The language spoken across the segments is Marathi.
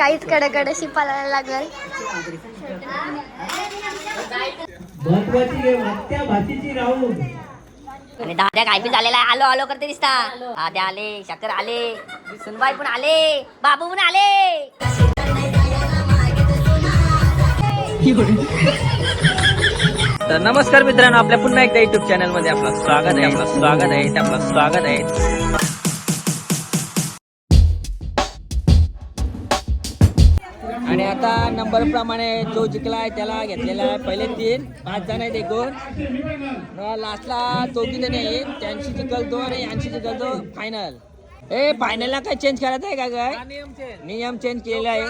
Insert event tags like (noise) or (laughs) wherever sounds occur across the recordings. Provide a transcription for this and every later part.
काहीच कडकडशी पालायला लागल. महत्वाची गेम आत्या भाचीची राऊंड आणि दाद्या काय बी झालेला आहे. आलो आलो करते दिसता. दाद्या आले. शकर आले. सुनबाई पण आले. बाबू पण आले. तर नमस्कार मित्रांनो आपल्या पुन्हा एकदा युट्यूब चॅनलमध्ये आपलं स्वागत आहे आपलं स्वागत आहे आपलं स्वागत आहे. आणि आता नंबर प्रमाणे जो जिंकला आहे त्याला घेतलेला आहे पहिले तीन पाच जण आहेत एकूण. लास्टला चौथी जण आहेत त्यांची जिंकल दोन आणि यांची जिंकल फायनल ए फायनलला काय चेंज करायचं आहे का काय नियम चेंज केलेला आहे.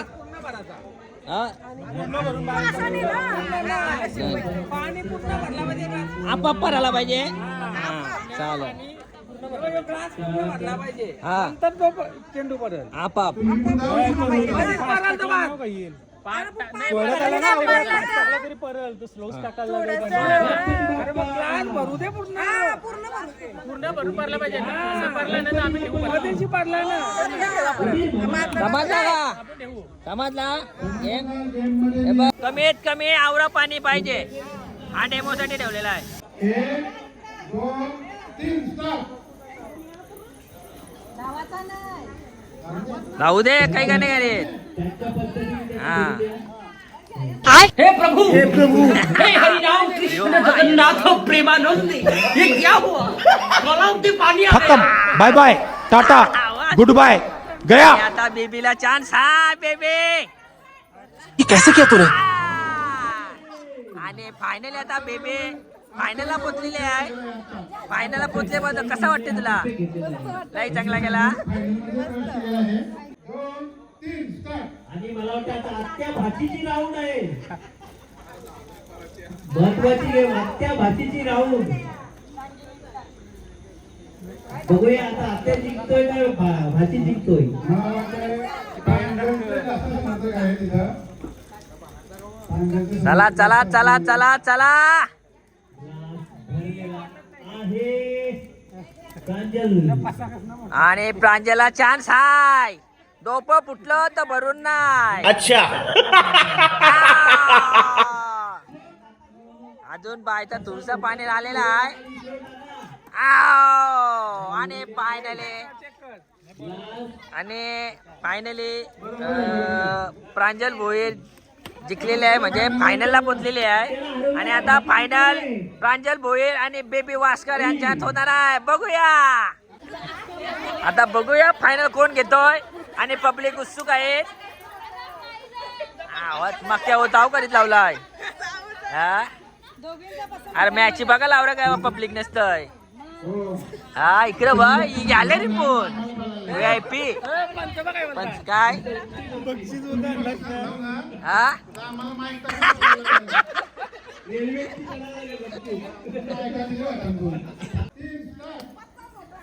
आपाप भरायला पाहिजे. हा चालेल. हा चेंडू पडेल आपाप. तरी पडेल तो स्लो टाकायला समजला. का समजला बघ, कमीत कमी आवरा पाणी पाहिजे. हा डेमो साठी ठेवलेला आहे. राहू दे काही का नाही रे हा हे प्रभु. हे प्रभु. हे हरिनाम कृष्ण जगन्नाथ प्रेमानंद. ये क्या हुआ गलाव से पानी आ खत्म. गया bye bye tata good bye गया आता बेबीला चान्स हा बेबी. ये कैसे किया तूने? आणि फायनल आता बेबी. फायनलला पोचलेली आहे. फायनलला पोचले बघ कसा वाटते तुला? लई चांगला गेला. आणि मला वाटतं आता आत्या भाचीची राऊंड आहे. महत्वाची गेम आत्या भाचीची राऊंड बघूया आता आत्या जिंकतोय का भा- भाची जिंकतोय? चला. चला चला चला चला. आहे. प्रांजल. आणि प्रांजला चान्स हाय डोप फुटलं तर भरून नाही. अच्छा. अजून बायचा तुळसा पाणी आलेला आहे! आणि फायनली आणि फायनली प्रांजल भोईर जिंकलेले आहे म्हणजे फायनलला पोचलेले आहे. आणि आता फायनल प्रांजल भोईर आणि बेबी वास्कर यांच्यात होणार आहे. बघूया. आता बघूया फायनल कोण घेतोय. आणि पब्लिक उत्सुक आहे. आवाज मागच्या होता करीत लावलाय. हा? अरे मॅच बघा लावलं काय पब्लिक नसतंय. हा इकडं बघ गॅलरी पण. फोन व्ही आय पी पंच काय? हा?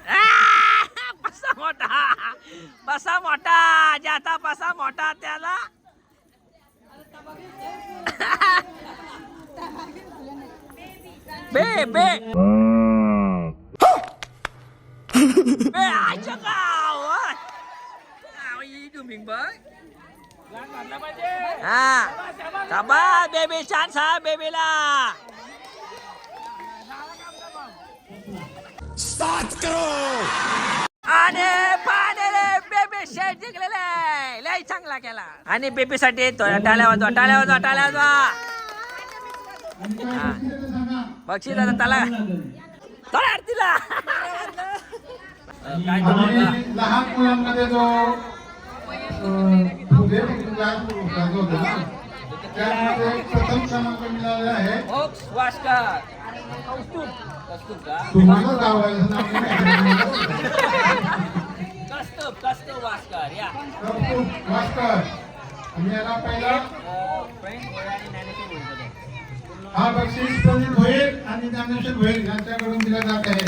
आ, बसा मोठा. बसा मोठा. ज्याचा बसा मोठा त्याला. बे बे. बे गावात हा. थांबा बेबी चान्स हा बेबीला आणि पाण्याने बेबी शेट जिंकलेले लय चांगला केला. आणि बेबी साठी टाळ्या वाजवा टाळ्या वाजवा टाळ्या वाजवा. बक्षीस आता त्याला आरतीला. काय आणि लहान मुलांमध्ये जो फुले क्लास ना त्यामध्ये प्रथम क्रमांक मिळालेला आहे तुम्हाला गावायचं वास्कर या आणि याला पहिला आणि हा बक्षीस प्रदीप भोईर आणि ज्ञानेश्वर भोईर यांच्याकडून दिला जात आहे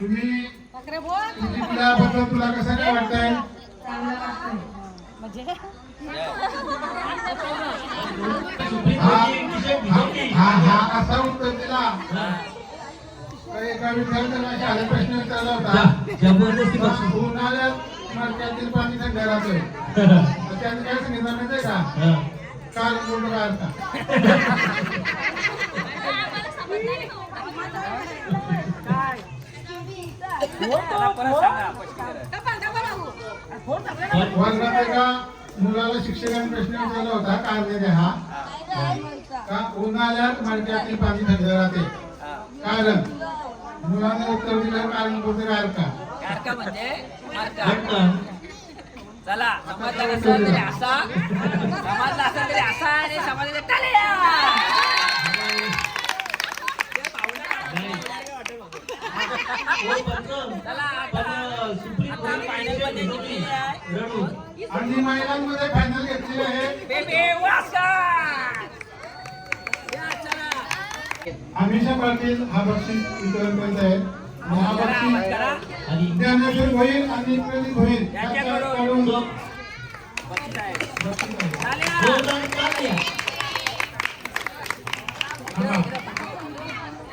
तुम्ही जिंकल्याबद्दल तुला कसं काय वाटतंय? हा हा हा हा असा उत्तर दिला. एका विद्यार्थ्याला शाळेत प्रश्न विचारला होता. जबरदस्ती उन्हाळ्यात मडक्यातील पाणी थंड राहतोय तर त्याने काय सांगितलं माहितीये का? हा. काल गुड राहता (laughs) एका मुलाला शिक्षकांनी प्रश्न विचारला होता काय दे हा? का उन्हाळ्यात मडक्यातील पाणी थंड राहते. कारण मुलाने उत्तर दिलं कारण कुठे का कारका म्हणजे. चला समाजला नसेल तरी असा समाजला असेल तरी असा आणि समाजाला टाळ्या सुप्रीम कोर्ट पाहिजे. रडू. आणि महिलांमध्ये फायनल घेतलेली आहे. हमेशा पाटील हा बक्षीस वितरण करत आहे हा बक्षीस करा. आणि ज्ञानेश्वर जो- बक्षीस आहे बक्षीस आहे. टाळ्या. जोरदार टाळ्या. थांबा.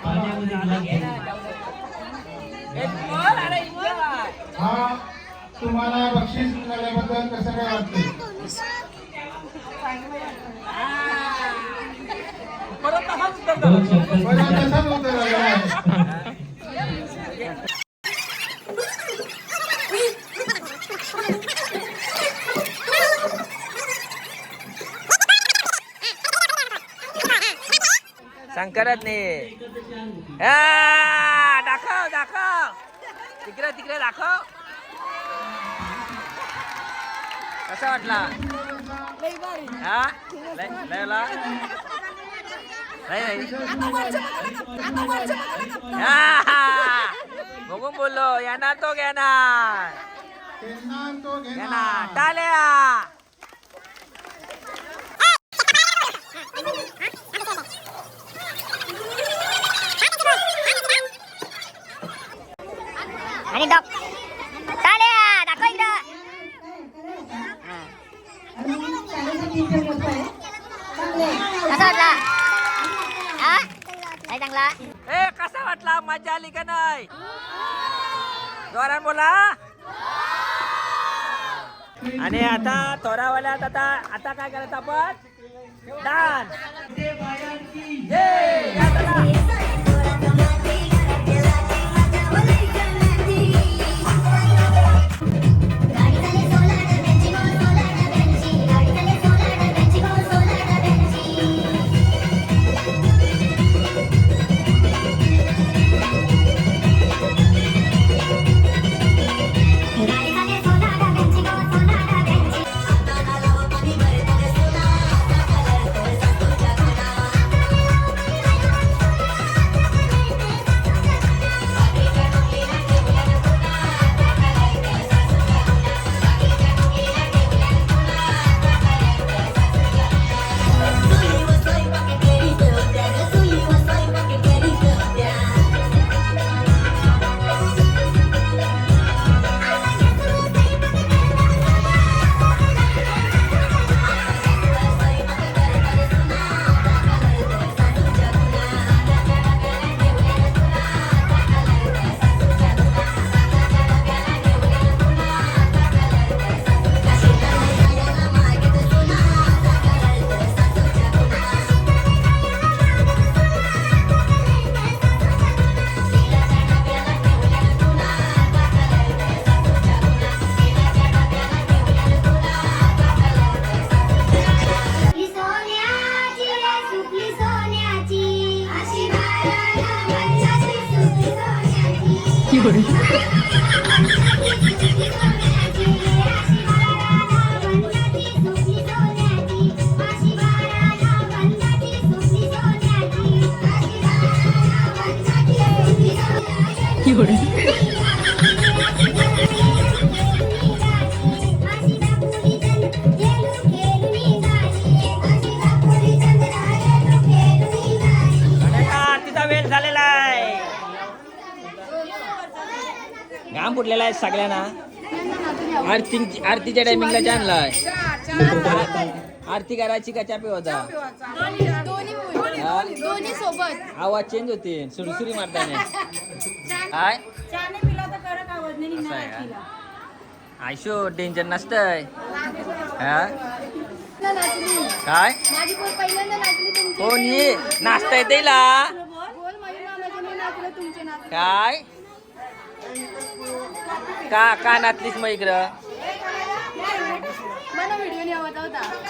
पाण्यामध्ये लागली. एक बोल अरे इथं. हा तुम्हाला बक्षीस मिळाल्याबद्दल कसं काय वाटते परत तसाच उत्तर दोन द्या. शब्द बरं तसंच उत्तर आलेलं आहे शंकरच नाही आ, दाखव दाखव तिकडे तिकडे दाखव कसा वाटला? हा? लय लय ला? लय लय. हा, बघून बोललो येणार तो घेणार. घेणार तो घेणार. घेणार. टाल्या. आणि टाळ्या दाखव इकडं कसा वाटला हा नाही चांगला? ए कसा वाटला? मजा आली का नाही? जोरान बोला. आणि आता तोरावाल्यात आता आता काय करायचं आपण? डान्स. फुटलेला आहे सगळ्यांना. आरती आरतीच्या टायमिंगला जाणलाय आरती करायची का चापे होता आवाज चेंज होते. सुरसुरी मारताना. काय आहे आयशो टेन्शन नसतंय. हा? काय? कोण ये नाचता येते काय? का का नाचलीस मग इकडं?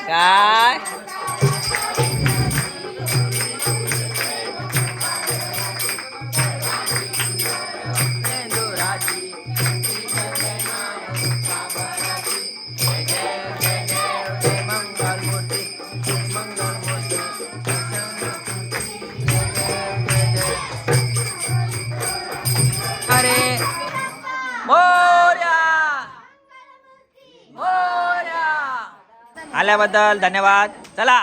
काय? आल्याबद्दल धन्यवाद. चला.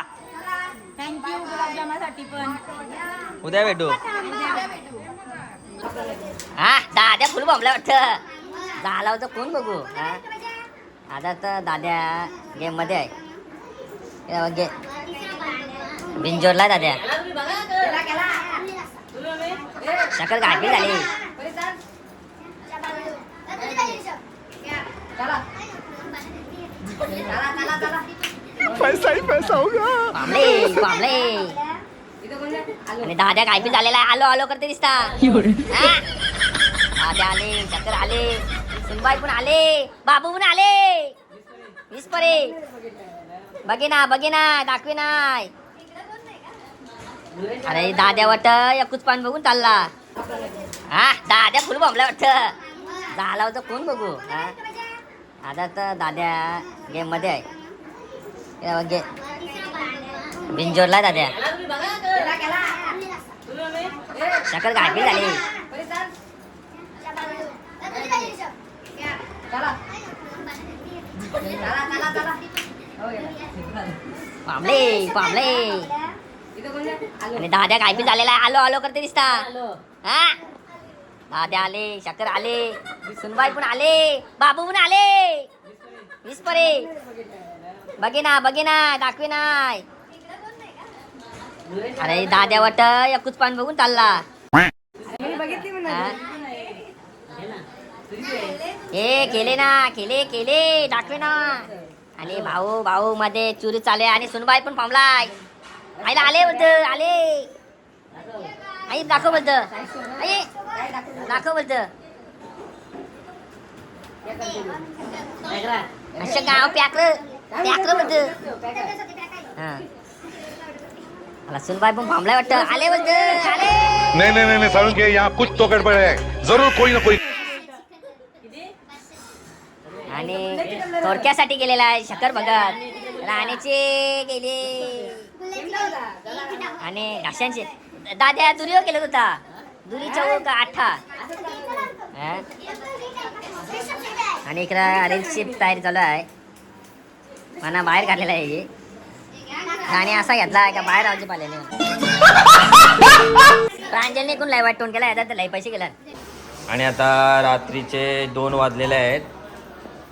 थँक्यू गुलाबजामासाठी पण. उद्या भेटू. हा दाद्या फुल बॉम्बला वाटतं. झाला होतं कोण बघू? हा? आता तर दाद्या गेममध्ये आहे गे बिंजोरला दाद्या. शकर गाठी झाली. पैसा ही पैसा होगा। पामले पामले आणि दाद्या काय पण झालेला आहे. आलो आलो करते दिसता. हा? दाद्या आले चक्कर आले. सुनबाई पण आले. बाबू पण आले. विस्परे बघे ना बघे ना दाखवे नाय अरे दाद्या वाट एकूच पान बघून चालला. हा दाद्या फुल बॉम्बला वाटत. झाला होतं कोण बघू? हा? आता तर दाद्या गेममध्ये आहे गे बिंजोरला दाद्या. शकल गाठी झाली. पामले पामले आणि दाद्या काय बी झालेला आलो आलो करते दिसता. हा? दाद्या आले शकर आले सुनबाई पण आले बाबू पण आले. विस्परे बघे ना बघे ना दाखवे नाय अरे दाद्या वाट एकूच पान बघून चालला. हा? केले ना केले केले दाखवे ना. आणि भाऊ भाऊ मध्ये चुरी चाले आणि सुनबाई पण पामलाय आईला आले बोलत आले. आई दाखव बोलत. आई दाखव बोलत. असं गाव प्याकर प्याकर बोलत. हा. मला सुनबाई पण पामलाय वाटतं. आले बोलत आले. नहीं नहीं नहीं, नहीं सारुण के यहाँ कुछ तो गड़बड़ है जरूर कोई ना कोई. आणि थोडक्यासाठी गेलेला आहे शकर भगत. राणीचे गेले. आणि घाशांचे दाद्या दुरीवर हो केलं होता दुरी चौक आठा? आणि इकडं अरेंजची तयारी चालू आहे. मला बाहेर काढलेला आहे हे. आणि असा घेतला आहे का बाहेर राहूचे पाल्याने प्रांजलने कोण लय वाट टोन केला? याचा लय पैसे गेला. आणि आता रात्रीचे दोन वाजलेले आहेत.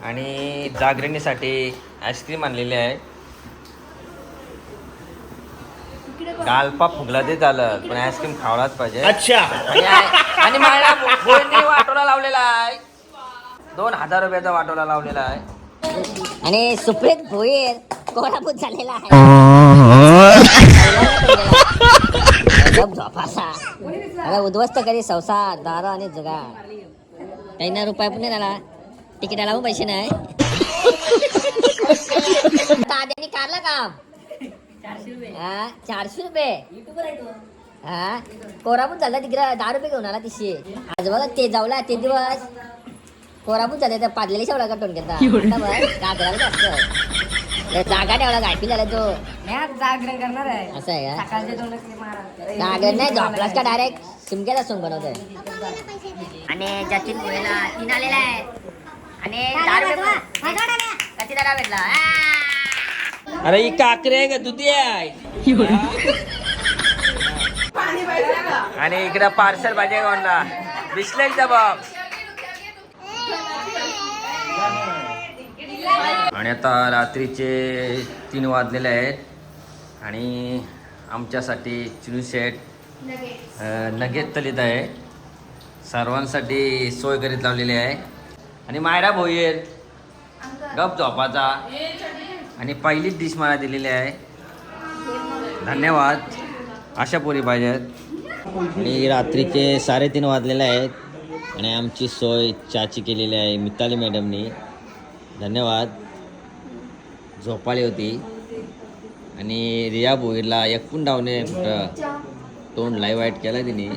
आणि जागरणीसाठी आईस्क्रीम आणलेली आहे गालपा फुगला ते झालं पण आईस्क्रीम खावलाच पाहिजे. अच्छा. आणि आणि मला गोळीने वाटोला लावलेला आहे. दोन हजार रुपयाचा वाटोला लावलेला आहे. आणि सुप्रीत भोईर कोल्हापूर झालेला आहे. गप झोपासा मला उद्ध्वस्त करी संसार दारा आणि जगा काही ना रुपये पण नाही झाला. तिकिटाला पण पैसे नाही. दाद्याने काढला काम. हा चारशे रुपये? हा? कोरापूर झाला तिकडे दहा रुपये घेऊन आला तिशे. आज बघा ते जाऊला ते दिवस. कोरापूर झाले तर पाडलेली शेवला का टोन घेता गाजराला जागा ठेवला गाठी झाला तो. जागरण करणार आहे. असं आहे का? नाही झोपलास का डायरेक्ट सिमक्याचा सोंग बनवतोय. आणि जतीन गोयला तीन आलेला आहे आणि दहा रुपये पण- किती दरा भेटला! अरे ही काकरी आहे का? दुधी आहे. आणि इकडं पार्सल भाजी कोणला बिस्लेटचा बॉक्स आणि आता रात्रीचे तीन वाजलेले आहेत. आणि आमच्यासाठी चिनू शेट नगेत तलित आहे. सर्वांसाठी सोय करीत लावलेली आहे. आणि मायरा भोईर गप झोपाचा. आणि पहिलीच डिश मला दिलेली आहे. धन्यवाद. अशा पोरी पाहिजेत. आणि रात्रीचे साडेतीन वाजलेले आहेत. आणि आमची सोय चाची केलेली आहे मिताली मॅडमनी. धन्यवाद. झोपाळी होती. आणि रिया भोईरला एकूण डावणे कुठं तोंड लाईव्ह वाईट केला तिने.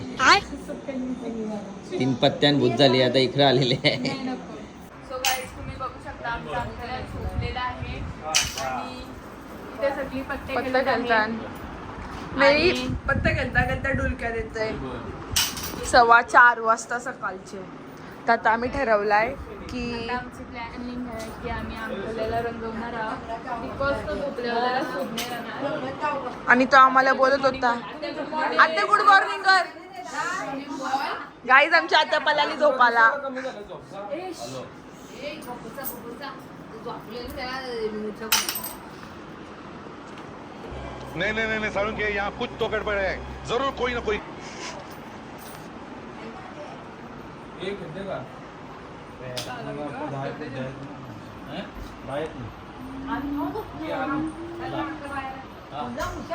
तीन पत्त्यान भूत झाली आता इकडे आलेले आहे सो गाईज तुम्ही बघू शकता आमचा अंतराळ सुटलेला आहे आणि सगळी पत्ते पत्ता खेळतात नाही पत्ता खेळता खेळता डुलक्या देत आहे सव्वा चार वाजता सकाळचे. तर आता आम्ही ठरवलाय की आता आमची प्लॅनिंग आहे की आम्ही अंकलेला रंगवणार आहोत. बिकॉज तो झोपल्यावर सूट नाही राहणार. आणि तो आम्हाला बोलत होता आता गुड मॉर्निंग कर गाईज आमच्या आता पलाली झोपाला. नहीं नहीं नहीं, नहीं सारुण के यहाँ कुछ तो गड़बड़ है। ज़रूर कोई ना कोई एक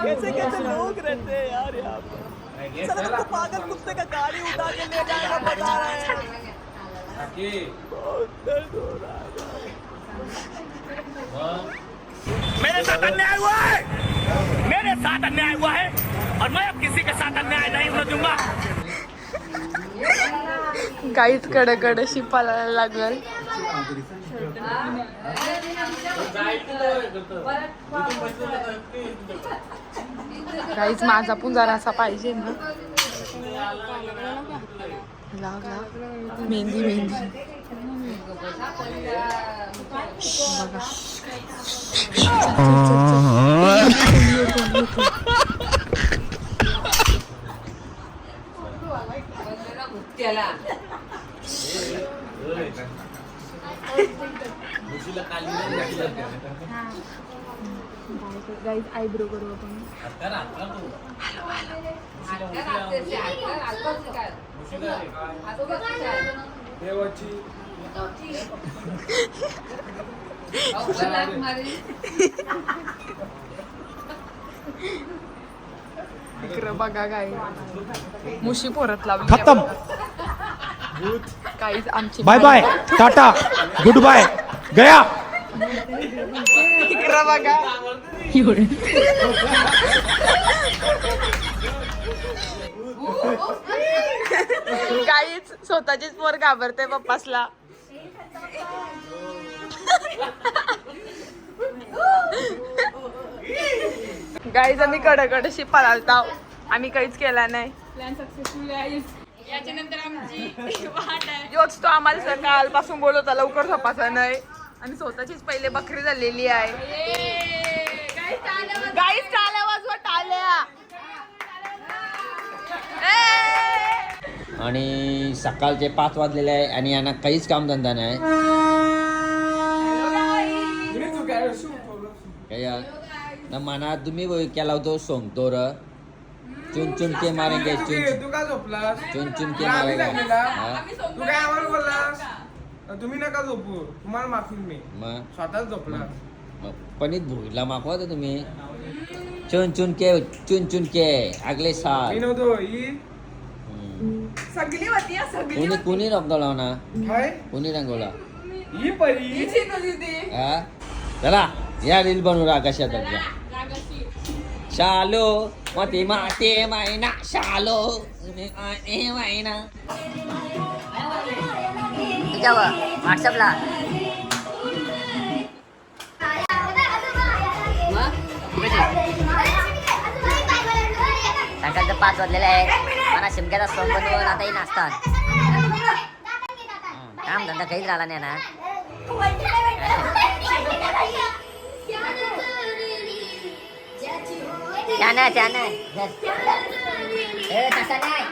कैसे कैसे लोग रहते हैं यार यहाँ पर? पागल कुत्ते का गाड़ी उठा के ले जाएगा बता रहे हैं। बहुत दर्द हो रहा है। मेरे साथ अन्याय हुआ है। मेरे साथ अन्याय हुआ है और मैं अब किसी के साथ अन्याय नहीं होने दूंगा। गाईच कडकड अशी पळायला लागल. गाईच माझा पण जरासा पाहिजे ना. लाग लाग. मेहंदी मेहंदी. बघा गाईज आयब्रो करू आपण इकडं बघा मुशी पोरत लावली. खतम. काहीच आमची bye bye. Tata. Good bye. गया. इकडं बघा. काहीच स्वतःचीच पोर घाबरते पप्पासला. गाईज आम्ही कडकडशी पळालता. आम्ही काहीच केला नाही. प्लॅन सक्सेसफुल आहे याच्यानंतर आमची वाट आहे. योच तो आम्हाला सकाळपासून बोलवता लवकर झोपाचा नाही. आणि स्वतःचीच पहिले बकरी झालेली आहे. गाईच टाळ्या वाजवा टाळ्या! आणि सकाळचे पाच वाजलेले आहे आणि यांना काहीच कामधंदा नाही. ना मना तुम्ही केला होतो सोंगतो र चुन चुन के मारेंगे चुन तू का झोपलास चुन चुन के आम्ही मारेंगे. हा? तू काय आम्हाला बोललास तुम्ही नका झोपू तुम्हाला माफी मी. मग? स्वतःच झोपला. मग? पनीत भुईला मागवा होता तुम्ही. चुन चुन के चुन चुन के अगले मी साल नव्हतो ही हम्म. सगळी होती हा, सगळी कोणी कोणी रंगवला ना? काय? कोणी रंगवला? ही परी. हा चला या रील बनवू रा कशात शालो मते माते मायना शालो माते मायना. व्हॉट्सअपला. सकाळचं पाच वाजलेले आहे. मला शिमक्याचा सोंग बनवून आताही नाचतात काम धंदा काहीच राहिला नाही ना. Jana Jana, Eh, tasan ay.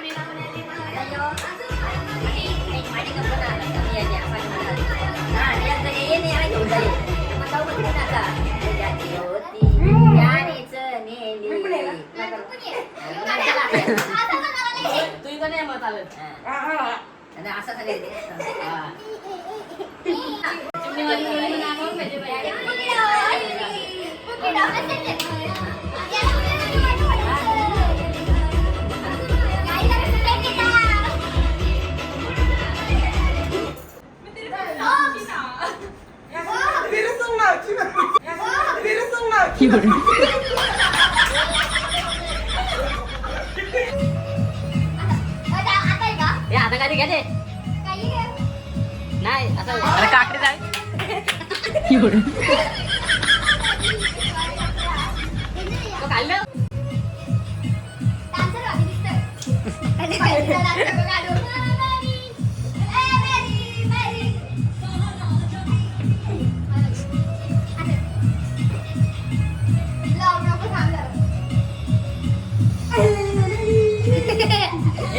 Ini ini tahu आता काय घ्या ते नाही असं काकडे खाल्लं? (laughs)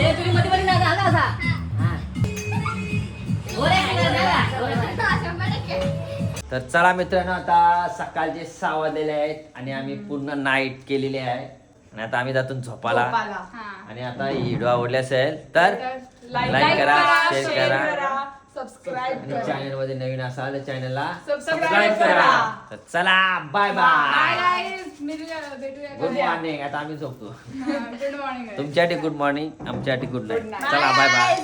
ए तुम्ही मध्ये मध्ये असा. तर चला मित्रांनो आता सकाळचे सहा वाजलेले आहेत आणि आम्ही पूर्ण नाईट केलेली आहे. आणि आता आम्ही जातून झोपाला आणि आता व्हिडिओ आवडली असेल तर लाईक करा शेअर करा. सबस्क्राईब आणि चॅनलमध्ये नवीन असाल तर चॅनलला सबस्क्राईब करा. करा. तर चला बाय बाय भेटूया गुड मॉर्निंग आता आम्ही झोपतो. गुड मॉर्निंग तुमच्यासाठी गुड मॉर्निंग आमच्यासाठी गुड नाईट चला बाय बाय